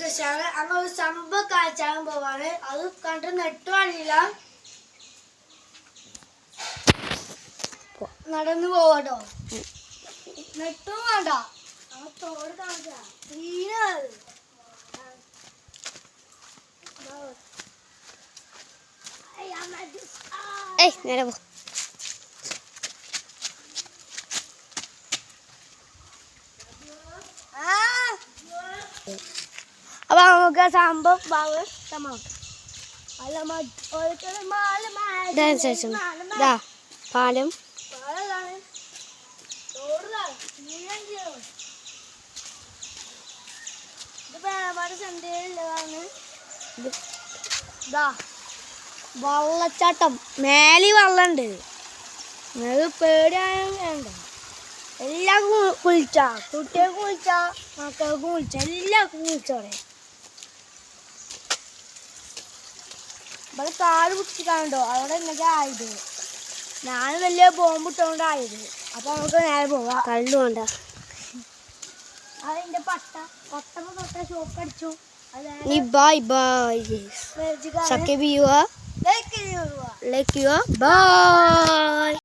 കൃഷിയാണ് അങ്ങനെ ഒരു സംഭവം കാഴ്ചാൻ പോവാണ്. അത് കണ്ട് നെട്ടുവാണില്ല നടന്നു പോവാട്ടോ. നെട്ടും വേണ്ട. തോട് തീരെ ഏയ് നേരെ പോ. അപ്പൊ നമുക്ക് സംഭവം ഭാഗം ഇതാ പാലം. വെള്ളച്ചാട്ടം. മേലി വെള്ളമുണ്ട് നിങ്ങൾക്ക് പേടിയായാലും വേണ്ട. എല്ലാവർക്കും കുളിച്ച. കുട്ടികൾക്ക് കുളിച്ച. മക്കൾക്ക് കുളിച്ച. എല്ലാവർക്കും കുളിച്ചോടെ ഇവിടെ കാട് പിടിച്ചിട്ടാണോ അവിടെ എന്നൊക്കെ ആയത്. ഞാൻ വലിയ ബോംബിട്ടോണ്ടായത് അപ്പൊ നമുക്ക് നേരെ പോവാം. കള്ളു വേണ്ട. അതിന്റെ പട്ട. പട്ട തൊട്ട ഷോക്ക് അടിച്ചു. ബൈ ബൈ മേടിച്ചിട്ടാണ് സബ്സ്ക്രൈബ് ചെയ്യുക ലൈക്ക് ചെയ്യുക ലൈക്ക് ചെയ്യുക ബൈ